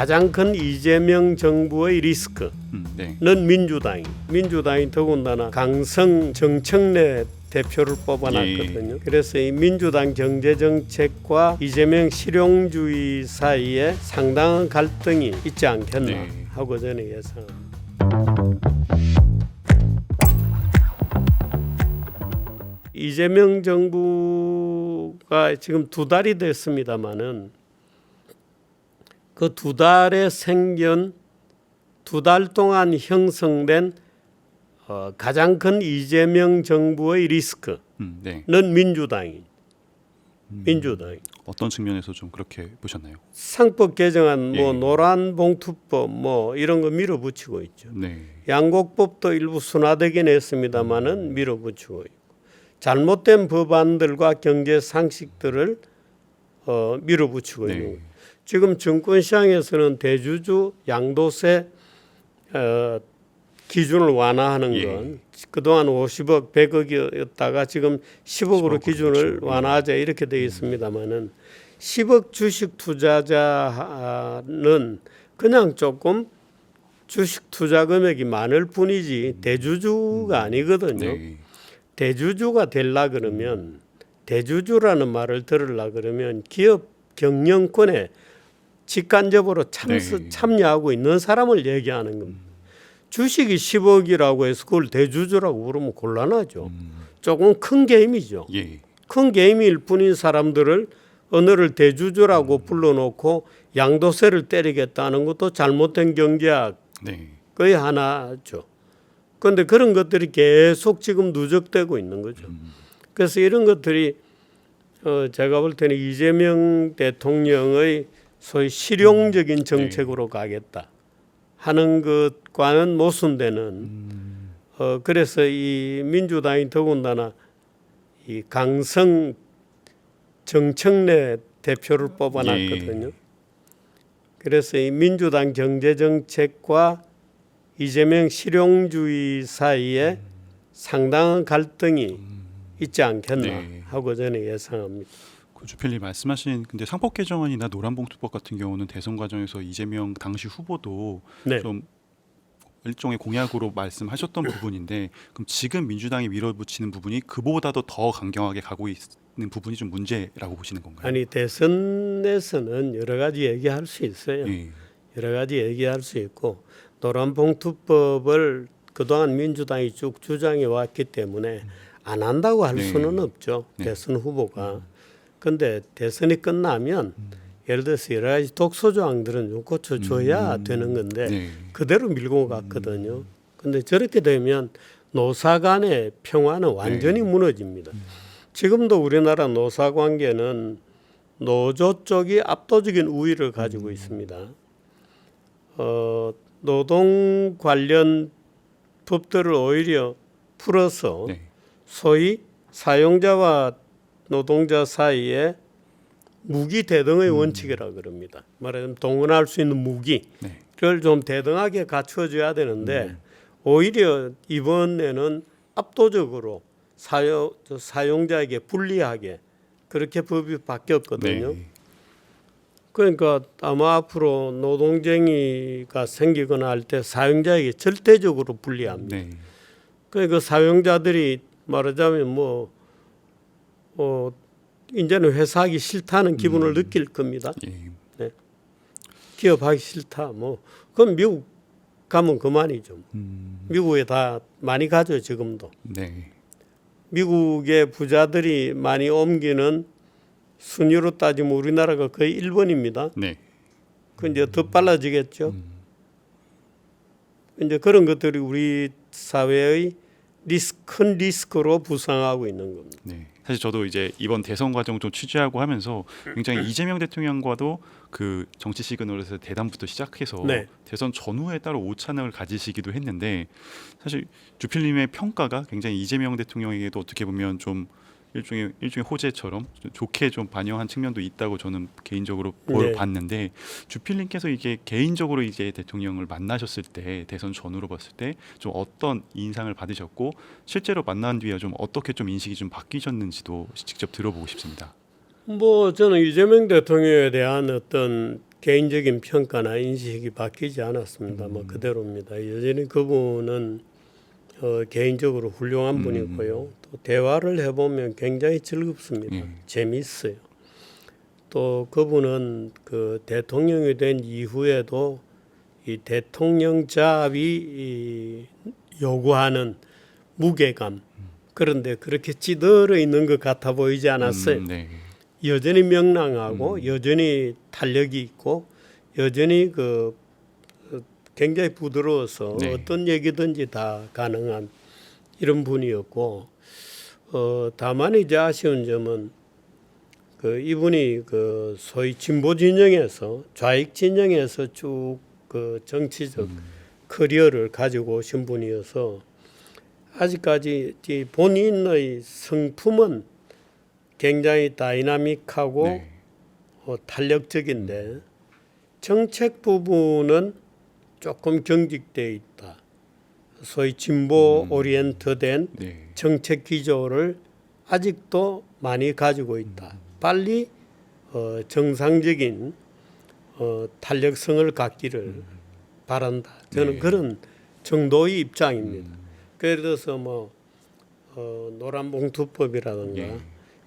가장 큰 이재명 정부의 리스크는 음, 네. 민주당이 민주당이 더군다나 강성 정청래 대표를 뽑아놨거든요. 예. 그래서 이 민주당 경제 정책과 이재명 실용주의 사이에 상당한 갈등이 있지 않겠나 네. 하고 저는 예상합니다. 이재명 정부가 지금 두 달이 됐습니다마는 그 두 달에 생긴 두달 동안 형성된 어, 가장 큰 이재명 정부의 리스크는 음, 네. 민주당이 민주당 어떤 측면에서 좀 그렇게 보셨나요? 상법 개정안 뭐 예. 노란 봉투법 뭐 이런 거 밀어붙이고 있죠. 네. 양곡법도 일부 순화되긴 했습니다마는 밀어붙이고 있고 잘못된 법안들과 경제 상식들을 어, 밀어붙이고 있는 거예요. 네. 지금 증권시장에서는 대주주 양도세 어, 기준을 완화하는 예. 건 그동안 50억, 100억이었다가 지금 10억으로 10억 기준을 그렇죠. 완화하자 이렇게 되어 있습니다만은 10억 주식 투자자는 그냥 조금 주식 투자 금액이 많을 뿐이지 대주주가 아니거든요. 네. 대주주가 되려 그러면 대주주라는 말을 들으려 그러면 기업 경영권에 직간접으로 참, 네. 참여하고 있는 사람을 얘기하는 겁니다. 주식이 10억이라고 해서 그걸 대주주라고 부르면 곤란하죠. 음, 조금 큰 게임이죠. 예. 큰 게임일 뿐인 사람들을 언어를 대주주라고 불러놓고 양도세를 때리겠다는 것도 잘못된 경제학 네. 거의 하나죠. 그런데 그런 것들이 계속 지금 누적되고 있는 거죠. 그래서 이런 것들이 어 제가 볼 때는 이재명 대통령의 소위 실용적인 정책으로 가겠다 하는 것과는 모순되는 어 그래서 이 민주당이 더군다나 이 강성 정청래 대표를 뽑아놨거든요. 그래서 이 민주당 경제 정책과 이재명 실용주의 사이에 상당한 갈등이 있지 않겠나 네. 하고 저는 예상합니다. 그 주필님 말씀하신 근데 상법 개정안이나 노란봉투법 같은 경우는 대선 과정에서 이재명 당시 후보도 네. 좀 일종의 공약으로 말씀하셨던 부분인데 그럼 지금 민주당이 밀어붙이는 부분이 그보다도 더 강경하게 가고 있는 부분이 좀 문제라고 보시는 건가요? 아니 대선에서는 여러 가지 얘기할 수 있어요. 예. 여러 가지 얘기할 수 있고 노란봉투법을 그동안 민주당이 쭉 주장해 왔기 때문에 안 한다고 할 네. 수는 없죠. 네. 대선 후보가. 근데 대선이 끝나면 예를 들어서 여러 가지 독소 조항들은 좀 고쳐줘야 되는 건데 네. 그대로 밀고 갔거든요. 근데 저렇게 되면 노사 간의 평화는 완전히 무너집니다. 지금도 우리나라 노사 관계는 노조 쪽이 압도적인 우위를 가지고 있습니다. 어, 노동 관련 법들을 오히려 풀어서 네. 소위 사용자와 노동자 사이에 무기 대등의 원칙이라 그럽니다. 말하자면 동원할 수 있는 무기를 네. 좀 대등하게 갖춰줘야 되는데 오히려 이번에는 압도적으로 사용 저 사용자에게 불리하게 그렇게 법이 바뀌었거든요. 네. 그러니까 아마 앞으로 노동쟁이가 생기거나 할 때 사용자에게 절대적으로 불리합니다. 네. 그러니까 사용자들이 말하자면 뭐 어, 이제는 회사하기 싫다는 기분을 느낄 겁니다. 예. 기업하기 싫다. 뭐 그럼 미국 가면 그만이죠. 음, 미국에 다 많이 가죠 지금도. 네. 미국의 부자들이 많이 옮기는 순위로 따지면 우리나라가 거의 1번입니다. 네. 그 이제 더 빨라지겠죠. 이제 그런 것들이 우리 사회의 리스 큰 리스크로 부상하고 있는 겁니다. 네. 사실 저도 이제 이번 대선 과정 좀 취재하고 하면서 굉장히 이재명 대통령과도 그 정치 시그널에서 대담부터 시작해서 네. 대선 전후에 따로 오찬을 가지시기도 했는데 사실 주필님의 평가가 굉장히 이재명 대통령에게도 어떻게 보면 좀 일종의 일종의 호재처럼 좀 좋게 좀 반영한 측면도 있다고 저는 개인적으로 보- 네. 봤는데 주필님께서 이게 개인적으로 이제 대통령을 만나셨을 때 대선 전후로 봤을 때 좀 어떤 인상을 받으셨고 실제로 만난 뒤에 좀 어떻게 좀 인식이 좀 바뀌셨는지도 직접 들어보고 싶습니다. 뭐 저는 이재명 대통령에 대한 어떤 개인적인 평가나 인식이 바뀌지 않았습니다. 뭐 그대로입니다. 여전히 그분은 어, 개인적으로 훌륭한 분이고요. 또 대화를 해보면 굉장히 즐겁습니다. 음. 재미있어요. 또 그분은 그 대통령이 된 이후에도 이 대통령잡이 이 요구하는 무게감 그런데 그렇게 찌들어 있는 것 같아 보이지 않았어요. 음, 네. 여전히 명랑하고 여전히 탄력이 있고 여전히 그 어, 굉장히 부드러워서 네. 어떤 얘기든지 다 가능한 이런 분이었고 어 다만 이제 아쉬운 점은 그 이분이 그 소위 진보 진영에서 좌익 진영에서 쭉 그 정치적 커리어를 가지고 오신 분이어서 아직까지 이 본인의 성품은 굉장히 다이나믹하고 네. 어, 탄력적인데 정책 부분은 조금 경직돼 있다. 소위 진보 오리엔트된 네. 정책 기조를 아직도 많이 가지고 있다. 빨리 어, 정상적인 어, 탄력성을 갖기를 바란다. 저는 네. 그런 정도의 입장입니다. 예를 들어서 뭐 어, 노란봉투법이라든가 예.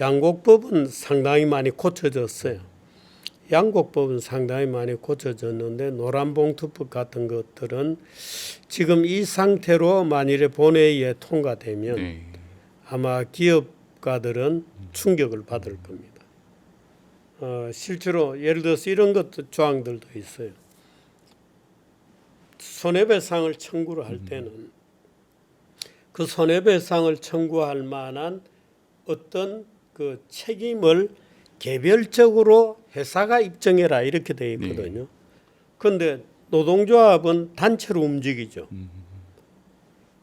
양곡법은 상당히 많이 고쳐졌어요. 양곡법은 상당히 많이 고쳐졌는데 노란봉투법 같은 것들은 지금 이 상태로 만일에 본회의에 통과되면 네. 아마 기업가들은 충격을 받을 겁니다. 어, 실제로 예를 들어서 이런 것도 조항들도 있어요. 손해배상을 청구를 할 때는 그 손해배상을 청구할 만한 어떤 그 책임을 개별적으로 회사가 입증해라 이렇게 돼 있거든요. 그런데 노동조합은 단체로 움직이죠.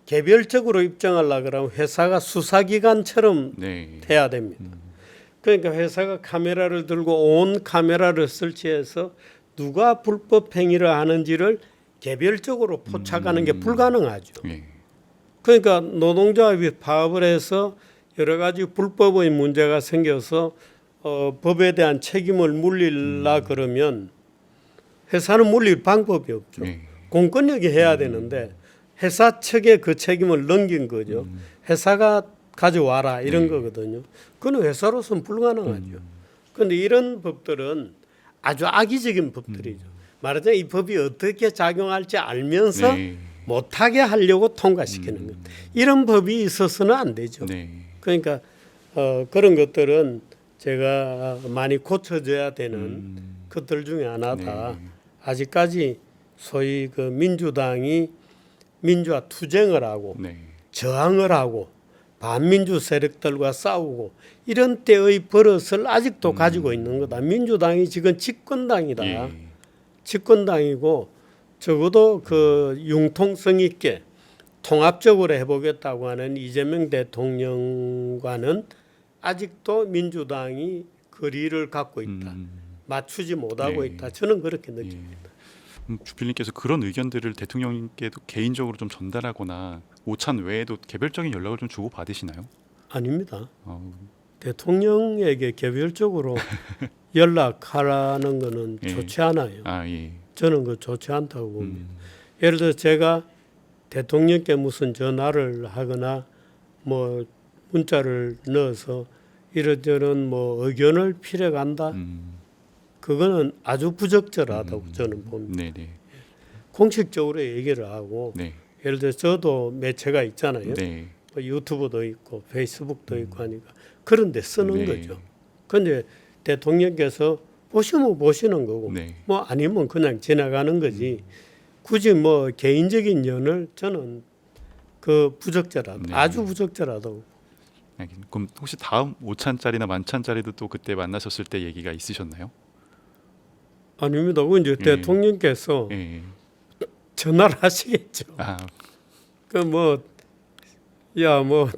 개별적으로 입증하려 그러면 회사가 수사기관처럼 네. 해야 됩니다. 그러니까 회사가 카메라를 들고 온 카메라를 설치해서 누가 불법 행위를 하는지를 개별적으로 포착하는 게 불가능하죠. 네. 그러니까 노동조합이 파업을 해서 여러 가지 불법의 문제가 생겨서 어, 법에 대한 책임을 물릴라 그러면 회사는 물릴 방법이 없죠. 네. 공권력이 해야 되는데 회사 측에 그 책임을 넘긴 거죠. 회사가 가져와라 이런 네. 거거든요. 그건 회사로서는 불가능하죠. 그런데 이런 법들은 아주 악의적인 법들이죠. 말하자면 이 법이 어떻게 작용할지 알면서 네. 못하게 하려고 통과시키는 것. 이런 법이 있어서는 안 되죠. 네. 그러니까 어, 그런 것들은 제가 많이 고쳐져야 되는 음. 것들 중에 하나다. 네. 아직까지 소위 그 민주당이 민주화 투쟁을 하고 네. 저항을 하고 반민주 세력들과 싸우고 이런 때의 버릇을 아직도 가지고 있는 거다. 민주당이 지금 집권당이다. 음. 예. 집권당이고 적어도 그 융통성 있게 통합적으로 해보겠다고 하는 이재명 대통령과는 아직도 민주당이 거리를 갖고 있다. 음. 맞추지 못하고 네. 있다. 저는 그렇게 느낍니다. 음, 주필님께서 그런 의견들을 대통령님께도 개인적으로 좀 전달하거나 오찬 외에도 개별적인 연락을 좀 주고 받으시나요? 아닙니다. 어, 대통령에게 개별적으로 연락하라는 거는 예. 좋지 않아요. 아 예. 저는 그 좋지 않다고 봅니다. 음, 예를 들어 제가 대통령께 무슨 전화를 하거나 뭐 문자를 넣어서 이런저런 뭐 의견을 필요한다. 음, 그거는 아주 부적절하다고 저는 봅니다. 네네. 공식적으로 얘기를 하고 네. 예를 들어 저도 매체가 있잖아요. 네. 뭐 유튜브도 있고 페이스북도 있고 하니까 그런데 쓰는 네. 거죠. 근데 대통령께서 보시면 보시는 거고 네. 뭐 아니면 그냥 지나가는 거지. 굳이 뭐 개인적인 연을 저는 그 부적절하다. 네. 아주 부적절하다고. 알겠- 그럼 혹시 다음 오찬짜리나 만찬짜리도 또 그때 만나셨을 때 얘기가 있으셨나요? 아닙니다. 그 이제 예. 대통령께서 예. 전화를 하시겠죠. 아, 그뭐 야 뭐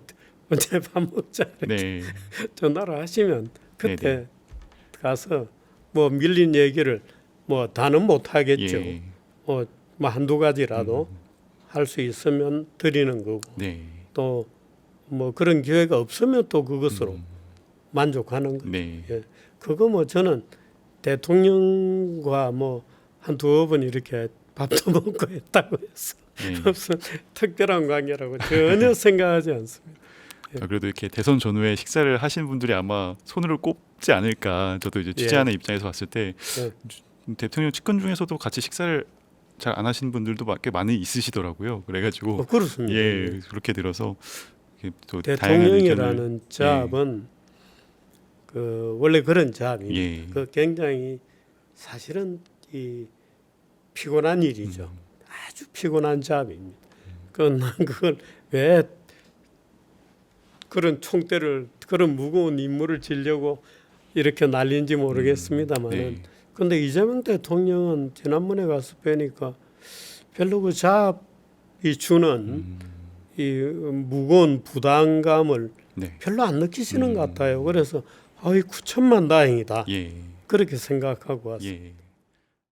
언제 밥 먹자 네. 전화를 하시면 그때 네네. 가서 뭐 밀린 얘기를 뭐 다는 못 하겠죠. 예. 뭐, 뭐 한두 가지라도 할수 있으면 드리는 거고 네. 또 뭐 그런 기회가 없으면 또 그것으로 만족하는 거. 네. 예. 그거 뭐 저는 대통령과 뭐 한 두어 번 이렇게 밥도 먹고 했다고 해서 예. 무슨 특별한 관계라고 전혀 생각하지 않습니다. 아, 그래도 이렇게 대선 전후에 식사를 하신 분들이 아마 손으로 꼽지 않을까. 저도 이제 취재하는 입장에서 봤을 때 예. 주- 대통령 측근 중에서도 같이 식사를 잘 안 하시는 분들도 막- 꽤 많이 있으시더라고요. 그래가지고 어, 그렇습니다. 예 그렇게 들어서 의견을 대통령이라는 잡은 그 원래 그런 잡입니다. 예. 그 굉장히 사실은 이 피곤한 일이죠. 음. 아주 피곤한 잡입니다. 그난 그걸 왜 그런 총대를 그런 무거운 임무를 지려고 이렇게 날린지 모르겠습니다만은 네. 근데 이재명 대통령은 지난번에 가서 뵈니까 별로 그 잡이 주는 음, 이 무거운 부담감을 네. 별로 안 느끼시는 음. 것 같아요. 그래서 아이 구천만 다행이다 예. 그렇게 생각하고 왔어요. 예.